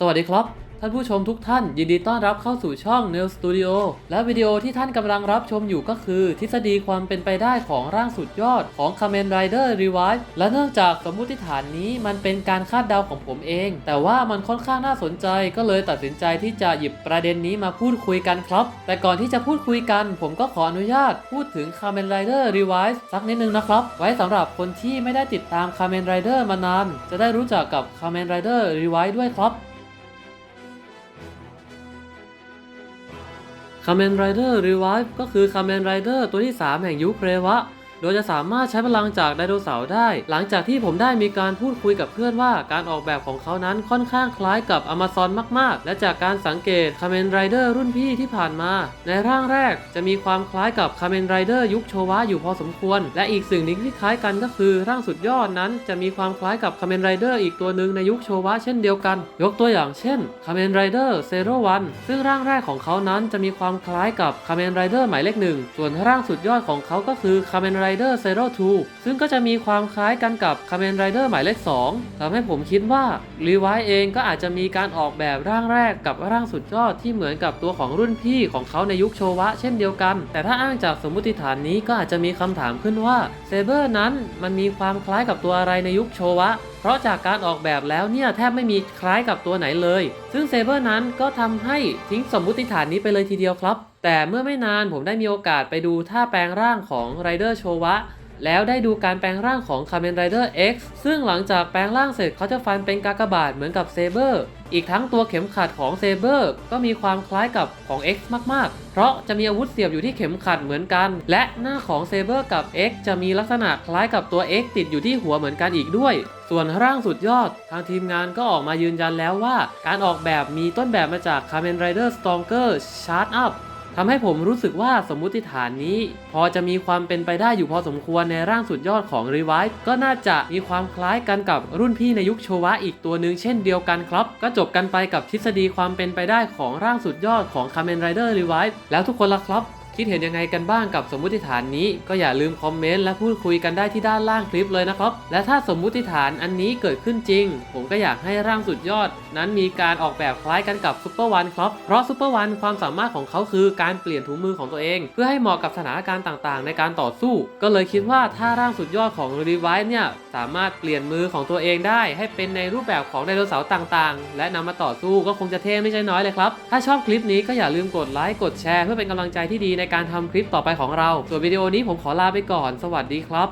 สวัสดีครับ ท่านผู้ชมทุกท่าน ยินดีต้อนรับเข้าสู่ช่อง n e l Studio และวิดีโอที่ท่านกำลังรับชมอยู่ก็คือ ทฤษฎีความเป็นไปได้ของร่างสุดยอดของ Kamen Rider Revive และเนื่องจากสมมุติฐานนี้มันเป็นการคาดเดาของผมเอง แต่ว่ามันค่อนข้างน่าสนใจก็เลยตัดสินใจที่จะหยิบประเด็นนี้มาพูดคุยกันครับ แต่ก่อนที่จะพูดคุยกัน ผมก็ขออนุญาตพูดถึง Kamen Rider Revive สักนิดนึงนะครับ ไว้สำหรับคนที่ไม่ได้ติดตาม Kamen Rider มานาน จะได้รู้จักกับ Kamen Rider Revive ด้วยครับ Kamen Rider Revive ก็คือ Kamen Rider ตัวที่ 3 แห่งยุคเรวะ โดยจะสามารถใช้พลังจากไดโนเสาร์ได้ หลังจากที่ผมได้มีการพูดคุยกับเพื่อนว่าการออกแบบของเขานั้นค่อนข้างคล้ายกับ Amazon มากๆ และจากการสังเกต Kamen Rider รุ่นพี่ที่ผ่านมา ในร่างแรกจะมีความคล้ายกับ Kamen Rider ยุคโชวะอยู่พอสมควร และอีกสิ่งหนึ่งที่คล้ายกันก็คือร่างสุดยอดนั้น จะมีความคล้ายกับ Kamen Rider อีกตัวหนึ่งในยุคโชวะเช่นเดียวกัน ยกตัวอย่างเช่น Kamen Rider Zero One ซึ่งร่างแรกของเขานั้นจะมีความคล้ายกับ Kamen Rider หมายเลขหนึ่งส่วนร่างสุดยอดของเขาก็คือ Kamen Rider Zero Two ซึ่งก็จะมีความคล้ายกันกับ Kamen Rider หมายเลข 2 ทำให้ผมคิดว่ารีไวเองก็อาจจะมีการออกแบบร่างแรกกับร่างสุดยอดที่เหมือนกับตัวของรุ่นพี่ของเขาในยุคโชวะเช่นเดียวกัน แต่ถ้าอ้างจากสมมติฐานนี้ก็อาจจะมีคำถามขึ้นว่าเซเบอร์นั้นมันมีความคล้ายกับตัวอะไรในยุคโชวะเพราะจากการออกแบบแล้วเนี่ยแทบไม่มีคล้ายกับตัวไหนเลย ซึ่งเซเบอร์นั้นก็ทำให้ทิ้งสมมุติฐานนี้ไปเลยทีเดียวครับ แต่เมื่อไม่นานผมได้มีโอกาสไปดูท่าแปลงร่างของไรเดอร์โชวะ แล้วได้ดูการแปลงร่างของ Kamen Rider X ซึ่งหลังจากแปลงร่างเสร็จเขาจะฟันเป็นกากบาทเหมือนกับเซเบอร์ อีกทั้งตัวเข็มขัดของเซเบอร์ก็มีความคล้ายกับของ X มากๆ เพราะจะมีอาวุธเสียบอยู่ที่เข็มขัดเหมือนกัน และหน้าของเซเบอร์กับ X จะมีลักษณะคล้ายกับตัว X ติดอยู่ที่หัวเหมือนกันอีกด้วย ส่วนร่างสุดยอด ทางทีมงานก็ออกมายืนยันแล้วว่า การออกแบบมีต้นแบบมาจาก Kamen Rider Stronger Chart Up ทำให้ผมรู้สึกว่าสมมุติฐานนี้ พอจะมีความเป็นไปได้อยู่พอสมควรในร่างสุดยอดของรีไวท์ก็น่าจะมีความคล้ายกันกับรุ่นพี่ในยุคโชวะอีกตัวหนึ่งเช่นเดียวกันครับ ก็จบกันไปกับทฤษฎีความเป็นไปได้ของร่างสุดยอดของคาเมนไรเดอร์รีไวท์แล้วทุกคนล่ะครับ คิดเห็นยังไงกันบ้างกับสมมุติฐานนี้ ก็อย่าลืมคอมเมนต์และพูดคุยกันได้ที่ด้านล่างคลิปเลยนะครับ และถ้าสมมุติฐานอันนี้เกิดขึ้นจริง ผมก็อยากให้ร่างสุดยอด นั้นมีการออกแบบคล้ายกันกับซูเปอร์วันครับ เพราะซูเปอร์วันความสามารถของเขาคือการเปลี่ยนถุงมือของตัวเอง เพื่อให้เหมาะกับสถานการณ์ต่างๆ ในการต่อสู้ ก็เลยคิดว่าถ้าร่างสุดยอดของรีไวท์เนี่ยสามารถเปลี่ยนมือของตัวเองได้ ให้เป็นในรูปแบบของไดโนเสาร์ต่างๆ และนำมาต่อสู้ก็คงจะเท่ไม่ใช่น้อยเลยครับถ้าชอบคลิปนี้ก็อย่าลืมกดไลค์กดแชร์เพื่อเป็นกำลังใจที่ดีในการทำคลิปต่อไปของเรา ส่วนวิดีโอนี้ผมขอลาไปก่อน สวัสดีครับ